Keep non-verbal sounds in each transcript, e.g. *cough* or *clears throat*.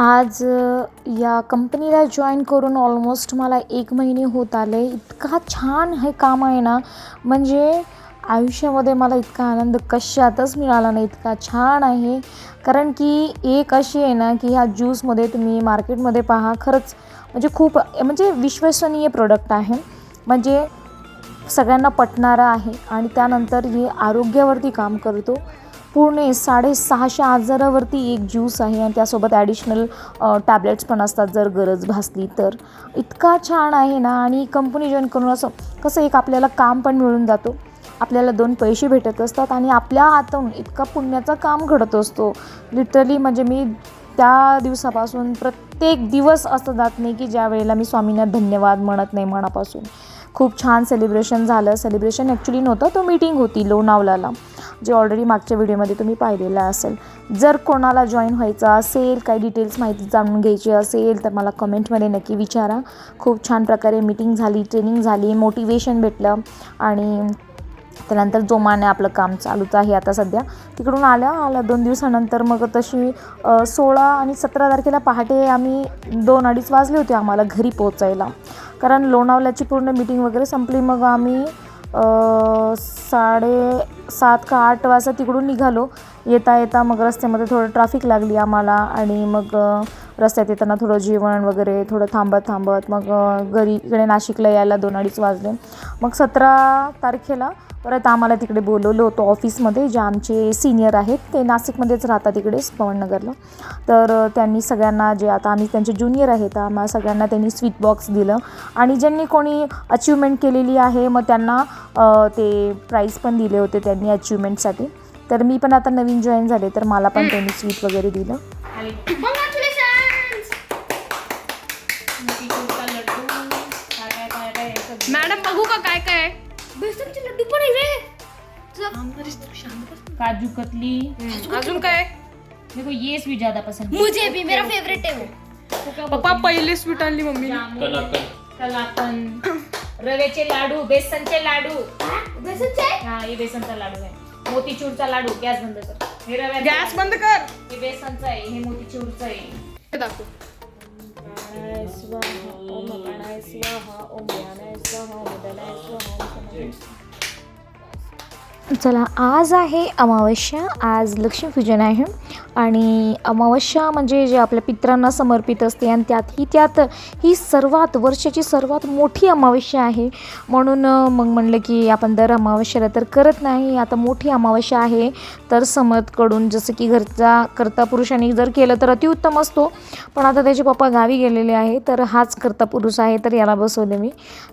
आज या कंपनीला जॉईन करून ऑलमोस्ट मला एक महिने होत आले. इतका छान हे काम आहे ना म्हणजे आयुष्यामध्ये मला इतका आनंद कशातच मिळाला नाही. इतका छान आहे. कारण की एक अशी आहे ना की ह्या ज्यूसमध्ये तुम्ही मार्केटमध्ये पहा खरंच म्हणजे खूप म्हणजे विश्वसनीय प्रोडक्ट आहे. म्हणजे सगळ्यांना पटणारा आहे आणि त्यानंतर हे आरोग्यावरती काम करतो. पूर्ण साडेसहाशे आजारावरती एक ज्यूस आहे आणि त्यासोबत ॲडिशनल टॅब्लेट्स पण असतात जर गरज भासली तर. इतका छान आहे ना आणि कंपनी जॉईन करून असं कसं एक आपल्याला काम पण मिळून जातो. आपल्याला दोन पैसे भेटत असतात आणि आपल्या हातून इतका पुण्याचा काम घडत असतो. लिटरली म्हणजे मी त्या दिवसापासून प्रत्येक दिवस असं जात नाही की ज्या वेळेला मी स्वामींना धन्यवाद म्हणत नाही मनापासून. खूप छान सेलिब्रेशन झालं. सेलिब्रेशन ॲक्च्युली नव्हतं तो मीटिंग होती लोणावळ्याला. जे ऑलरेडी मागच्या व्हिडिओमध्ये तुम्ही पाहिलेलं असेल. जर कोणाला जॉईन व्हायचं असेल काही डिटेल्स माहिती जाणून घ्यायची असेल तर मला कमेंटमध्ये नक्की विचारा. खूप छान प्रकारे मीटिंग झाली ट्रेनिंग झाली मोटिवेशन भेटलं आणि त्यानंतर जोमाने आपलं काम चालूच आहे आता सध्या. तिकडून आल्या आल्या दोन दिवसानंतर मग तशी सोळा आणि सतरा तारखेला पहाटे आम्ही दोन अडीच वाजले होते आम्हाला घरी पोहोचायला. कारण लोणावल्याची पूर्ण मीटिंग वगैरे संपली मग आम्ही साडे सात का आठ वाजता तिकडून निघालो. येता येता मग रस्त्यामध्ये थोडं ट्रॅफिक लागली आम्हाला आणि मग रस्त्यात येताना थोडं जेवण वगैरे थोडं थांबत थांबत मग घरी इकडे नाशिकला यायला दोन अडीच वाजले. मग सतरा तारखेला परत आम्हाला तिकडे बोलवलं होतं ऑफिसमध्ये जे आमचे सिनियर आहेत ते नाशिकमध्येच राहतात तिकडेच पवननगरला. तर त्यांनी सगळ्यांना जे आता आम्ही त्यांचे ज्युनियर आहेत आम्हाला सगळ्यांना त्यांनी स्वीट बॉक्स दिलं. आणि ज्यांनी कोणी अचिव्हमेंट केलेली आहे मग त्यांना ते प्राईज पण दिले होते त्यांनी अचिव्हमेंटसाठी. तर मी पण आता नवीन जॉईन झाले तर मला पण त्यांनी स्वीट वगैरे दिलं. मॅडम बघू का काय काय? बेसनचे लड्डू पण आहे रे. काजू कतली अजून काय? को ये स्वीट ज्यादा पसंद है। मुझे भी मेरा फेवरेट है वो. पप्पा पहिली स्वीट आणली मम्मीने. जामुन, कलाकंद। रव्याचे लाडू बेसनचे लाडू. बेसनचे? आहे? हा हे बेसनचा लाडू आहे. मोतीचूरचा लाडू गॅस बंद कर. हे रव्याचा गॅस. बंद कर. हे बेसनचा आहे हे मोतीचूरचं आहे. हे दाखव. ಗಣಾಯ ಸ್ವಾಹ ಓಂ ಗಣಾಯ ಸ್ವಾಹ ಓಂ ಗಣಾಯ ಸ್ವಾಹ ಓಂ ಗಣಾಯ ಸ್ವಾಹ ಓಂ चला आज आहे अमावस्या आज लक्ष्मीपूजन आहे. आणि अमावस्या म्हणजे जे आपल्या पित्रांना समर्पित असते आणि त्यात ही त्यात ही सर्वात वर्षाची सर्वात मोठी अमावस्या आहे. म्हणून मग म्हणलं की आपण दर अमावस्याला तर करत नाही. आता मोठी अमावस्या आहे तर समर्थकडून जसं की घरचा कर्ता पुरुषांनी जर केलं तर अतिउत्तम असतो. पण आता त्याचे पप्पा गावी गेलेले आहे तर हाच कर्ता पुरुष आहे तर याला बसवले मी.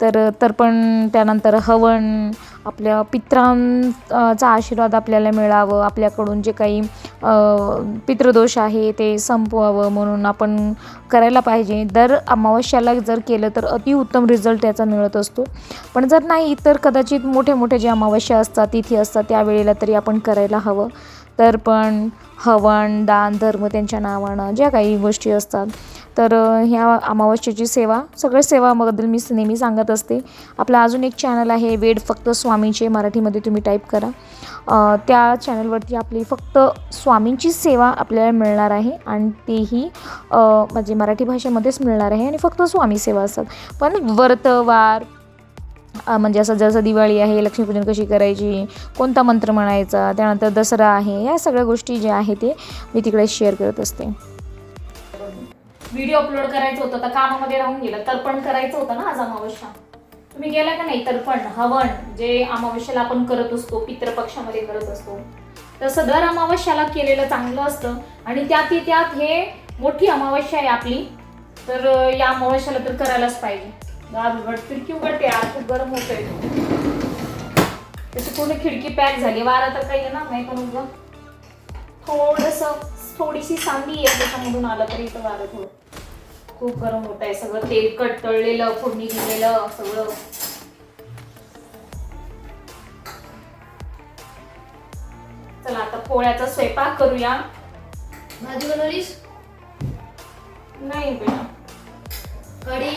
तर तर पण त्यानंतर हवन आपल्या पित्रांचा आशीर्वाद आपल्याला मिळावं आपल्याकडून जे काही पितृदोष आहे ते संपवावं म्हणून आपण करायला पाहिजे. दर अमावस्याला जर केलं तर अतिउत्तम रिझल्ट त्याचा मिळत असतो. पण जर नाही तर कदाचित मोठे मोठे जे अमावस्या असतात तिथी असतात त्यावेळेला तरी आपण करायला हवं. तर पण हवन दान धर्म त्यांच्या नावानं ज्या काही गोष्टी असतात. तर ह्या अमावस्येची सेवा सगळ्या सेवाबद्दल मी नेहमी सांगत असते. आपला अजून एक चॅनल आहे वेड फक्त स्वामींचे मराठीमध्ये तुम्ही टाईप करा. त्या चॅनलवरती आपली फक्त स्वामींची सेवा आपल्याला मिळणार आहे आणि तेही म्हणजे मराठी भाषेमध्येच मिळणार आहे आणि फक्त स्वामी सेवा असतात. पण व्रतवार म्हणजे असं जसं दिवाळी आहे लक्ष्मीपूजन कशी करायची कोणता मंत्र म्हणायचा त्यानंतर दसरा आहे या सगळ्या गोष्टी ज्या आहे ते मी तिकडे शेअर करत असते. व्हिडिओ अपलोड करायचं होतं तर कामामध्ये राहून गेलं. तर्पण करायचं होतं ना आज अमावस्या? तुम्ही गेला का नाही तर्पण हवन जे अमावस्याला आपण करत असतो पितृपक्षामध्ये करत असतो? तसं दर अमावस्याला केलेलं चांगलं असतं आणि त्यात त्यात हे मोठी अमावस्या आहे आपली. तर या अमावस्याला तर करायलाच पाहिजे. दार उघड खिडकी उघडते आज खूप गरम होतोय. त्याची पूर्ण खिडकी पॅक झाली. वारा तर काही येणार नाही पण उगं. थोडस थोडीशी सांगली आहे त्याच्यामधून आलं तरी इथं वारं थोडं. खूप गरम होत आहे सगळं. तेलकट तळलेलं फोडणी दिलेलं सगळं. चला आता पोळ्याचा स्वयंपाक करूया. भाजी बनवलीस? नाही बेटा कढी.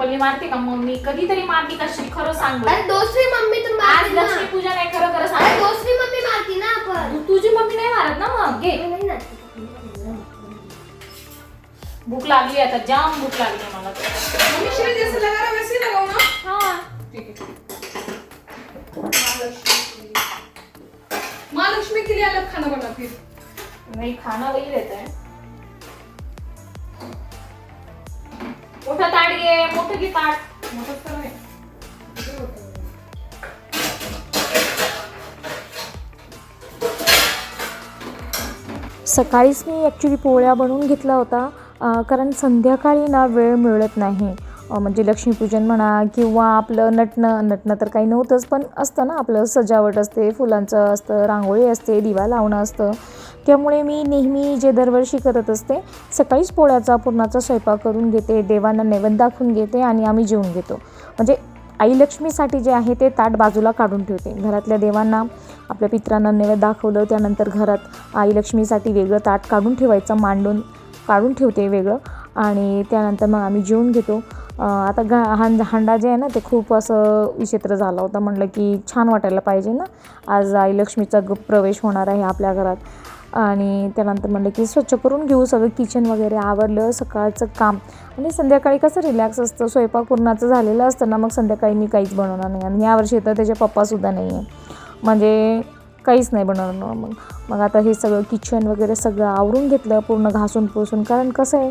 चप्पलनी मारते का मग मी कधीतरी मारली कशी खरं सांग? अरे दूसरी मम्मी तुम आज मारती ना. लक्ष्मी पूजा नाही खरं खरं अरे सांग दूसरी मम्मी मारती ना आपण. तू- तुझी मम्मी नाही मारत ना मग? घे. नहीं ना भूक लागली आता जाम भूक लागली मला. तर. मम्मी श्री जैसे लगा रहा वैसे ही लगाओ ना. हा. ठीक है महालक्ष्मी के लिए अलग खाना बना फिर? नाही खाना वही रहता है ताट घे मोठं घे ताट मोठंच तर आहे. सकाळीच मी ॲक्च्युली पोळ्या बनवून घेतला होता कारण संध्याकाळी ना वेळ मिळत नाही म्हणजे लक्ष्मीपूजन म्हणा किंवा आपलं नटणं नटणं तर काही नव्हतंच पण असतं ना आपलं सजावट असते फुलांचं असतं रांगोळी असते दिवा लावणं असतं. त्यामुळे मी नेहमी जे दरवर्षी करत असते सकाळीच पोळ्याचा पुरणाचा स्वयंपाक करून घेते देवांना नैवेद्य दाखवून घेते आणि आम्ही जेवून घेतो. म्हणजे आई लक्ष्मीसाठी जे आहे ते ताट बाजूला काढून ठेवते. घरातल्या देवांना आपल्या पित्रांना नैवेद्य दाखवलं त्यानंतर घरात आई लक्ष्मीसाठी वेगळं ताट काढून ठेवायचं मांडून काढून ठेवते वेगळं आणि त्यानंतर मग आम्ही जेवून घेतो. आता गा हां हांडा जे आहे ना ते खूप असं विचित्र झाला होता. म्हणलं की छान वाटायला पाहिजे ना. आज आई लक्ष्मीचा ग प्रवेश होणार आहे आपल्या घरात. आणि त्यानंतर म्हणलं की स्वच्छ करून घेऊ सगळं. किचन वगैरे आवरलं सकाळचं काम. आणि संध्याकाळी कसं रिलॅक्स असतं स्वयंपाक पूर्णाचं झालेलं असतं ना मग संध्याकाळी मी काहीच बनवणार नाही. आणि यावर्षी तर त्याचे पप्पासुद्धा नाही आहे म्हणजे काहीच नाही बनवणार मग. मग आता हे सगळं किचन वगैरे सगळं आवरून घेतलं पूर्ण घासून पुसून कारण कसं आहे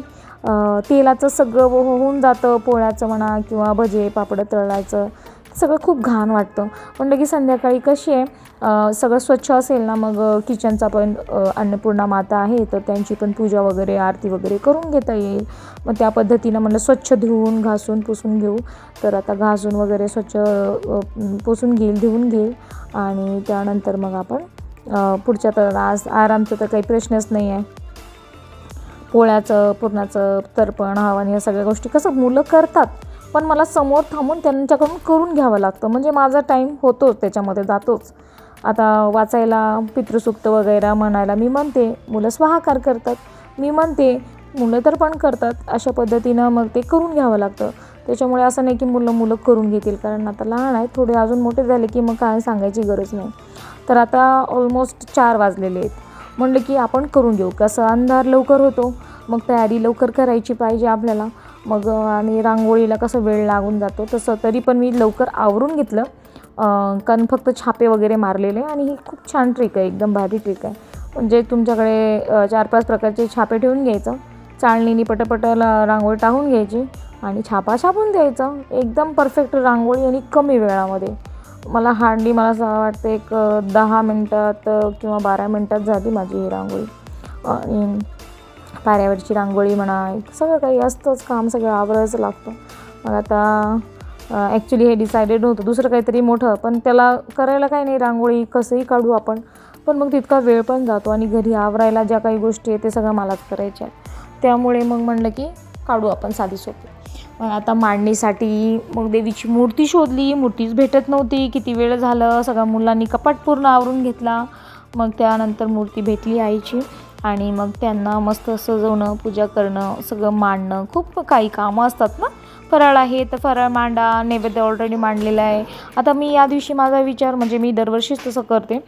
तेलाचं सगळं हो-, होऊन जातं पोळ्याचं म्हणा किंवा भजे पापडं तळायचं. सगळं खूप घाण वाटतं. म्हणलं की संध्याकाळी कशी आहे सगळं स्वच्छ असेल ना मग किचनचा पण अन्नपूर्णा माता आहे तर त्यांची पण पूजा वगैरे आरती वगैरे करून घेता येईल. मग त्या पद्धतीनं म्हणलं स्वच्छ धुवून घासून पुसून घेऊ. तर आता घासून वगैरे स्वच्छ पुसून घेईल धुवून घेईल. आणि त्यानंतर मग आपण पुढच्या तर आज आरामचा तर काही प्रश्नच नाही आहे. पोळ्याचं पुरणाचं तर्पण हवन या सगळ्या गोष्टी कसं मुलं करतात पण मला समोर थांबून त्यांच्याकडून करून घ्यावं लागतं. म्हणजे माझा टाईम होतोच त्याच्यामध्ये जातोच. आता वाचायला पितृसूक्त वगैरे म्हणायला मी म्हणते मुलं स्वाहाकार करतात. मी म्हणते मुलं तर पण करतात. अशा पद्धतीनं मग ते करून घ्यावं लागतं. त्याच्यामुळे असं नाही की मुलं मुलं करून घेतील कारण आता लहान आहेत. थोडे अजून मोठे झाले की मग काय सांगायची गरज नाही. तर आता ऑलमोस्ट चार वाजलेले आहेत. म्हणलं की आपण करून घेऊ कसं अंधार लवकर होतो मग तयारी लवकर करायची पाहिजे आपल्याला. मग आणि रांगोळीला कसं वेळ लागून जातो तसं तरी पण मी लवकर आवरून घेतलं. कारण फक्त छापे वगैरे मारलेले आणि ही खूप छान ट्रिक आहे एकदम भारी ट्रिक आहे. म्हणजे तुमच्याकडे चार पाच प्रकारचे छापे ठेवून घ्यायचं. चाळणीने पटपटाला रांगोळी टाकून घ्यायची आणि छापा छापून द्यायचं. एकदम परफेक्ट रांगोळी आणि कमी वेळामध्ये. मला हार्डली मला असं वाटतं एक दहा मिनटात किंवा बारा मिनटात झाली माझी ही रांगोळी. आणि पाऱ्यावरची रांगोळी म्हणा सगळं काही असतंच काम सगळं आवरायचं लागतं. मग आता ॲक्च्युली हे डिसायडेड होतं दुसरं काहीतरी मोठं पण त्याला करायला काही नाही रांगोळी कसंही काढू आपण. पण मग तितका वेळ पण जातो आणि घरी आवरायला ज्या काही गोष्टी आहेत ते सगळं मलाच करायच्या आहेत. त्यामुळे मग म्हणलं की काढू आपण साधी सोपी. आता मांडणीसाठी मग देवीची मूर्ती शोधली मूर्तीच भेटत नव्हती. किती वेळ झालं? सगळ्या मुलांनी कपाट पूर्ण आवरून घेतला. मग त्यानंतर मूर्ती भेटली आईची आणि मग त्यांना मस्त सजवणं पूजा करणं सगळं मांडणं. खूप काही कामं असतात ना? फराळ आहे तर फराळ मांडा नैवेद्य ऑलरेडी मांडलेला आहे. आता मी या दिवशी माझा विचार म्हणजे मी दरवर्षीच तसं करते.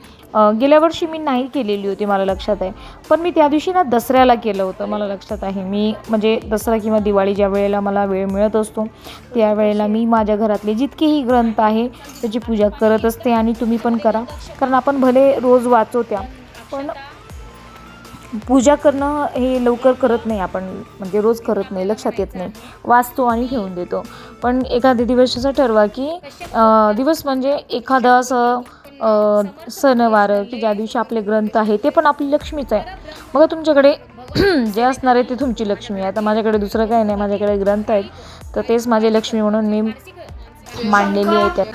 गेल्या वर्षी मी नाही केलेली होती मला लक्षात आहे. पण मी त्या दिवशी ना दसऱ्याला केलं होतं मला लक्षात आहे. मी म्हणजे दसरा किंवा दिवाळी ज्या वेळेला मला वेळ मिळत असतो त्यावेळेला मी माझ्या घरातले जितकेही ग्रंथ आहे त्याची पूजा करत असते आणि तुम्ही पण करा. कारण आपण भले रोज वाचो त्या पण पूजा करणं हे लवकर करत नाही आपण म्हणजे रोज करत नाही लक्षात येत नाही. वाचतो आणि ठेवून देतो. पण एखाद्या दिवस असं ठरवा की दिवस म्हणजे एखादा असं सणवार की ज्या दिवशी आपले ग्रंथ आहे ते पण आपली लक्ष्मीच आहे. मग तुमच्याकडे *clears throat* जे असणार आहे ते तुमची लक्ष्मी आहे. आता माझ्याकडे दुसरं काही नाही माझ्याकडे ग्रंथ आहेत. तर तेच माझे लक्ष्मी म्हणून मी मांडलेली आहे त्या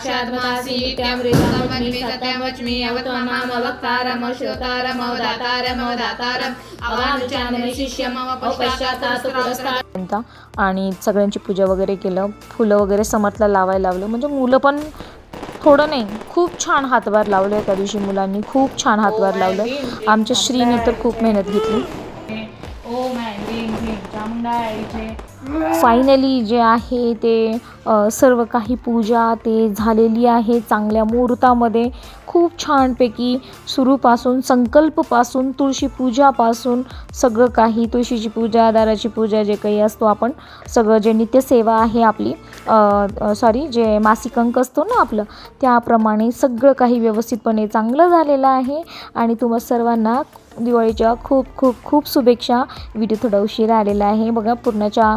आणि सगळ्यांची पूजा वगैरे केलं. फुलं वगैरे समतला लावायला लावलं. म्हणजे मुलं पण थोडं नाही खूप छान हातभार लावले त्या दिवशी मुलांनी. खूप छान हातभार लावलं. आमच्या श्रीने तर खूप मेहनत घेतली. फायनली जे आहे ते सर्व काही पूजा ते झालेली आहे चांगल्या मुहूर्तामध्ये. खूप छानपैकी सुरूपासून संकल्पपासून तुळशी पूजापासून सगळं काही तुळशीची पूजा दाराची पूजा जे काही असतो आपण सगळं जे नित्यसेवा आहे आपली सॉरी जे मासिक अंक असतो ना आपलं त्याप्रमाणे सगळं काही व्यवस्थितपणे चांगलं झालेलं आहे. आणि तुम्हा सर्वांना दिवाळीच्या खूप खूप खूप शुभेच्छा. व्हिडिओ थोडा उशीर आलेला आहे. बघा पूर्णाच्या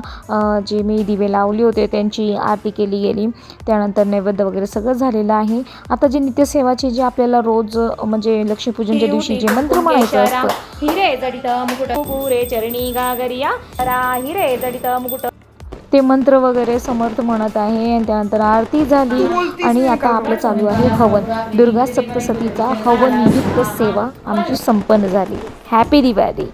जे मी दिवे लावले होते त्यांची आरती केली गेली. त्यानंतर नैवेद्य वगैरे सगळं झालेलं आहे. आता जे नित्यसेवाचे जे आपल्याला रोज म्हणजे लक्ष्मीपूजनच्या दिवशी जे मंत्र म्हणायचं असतं. हिरे जडित मुकुट पुरे चरणी गागरिया रा हिरे जडित मुकुट ते मंत्र वगैरे समर्थ म्हणत आहे. आणि त्यानंतर आरती झाली. आणि आता आपलं चालू आहे हवन. दुर्गा सप्तसतीचा हवन नियुक्त सेवा आमची संपन्न झाली. हॅपी दिवाळी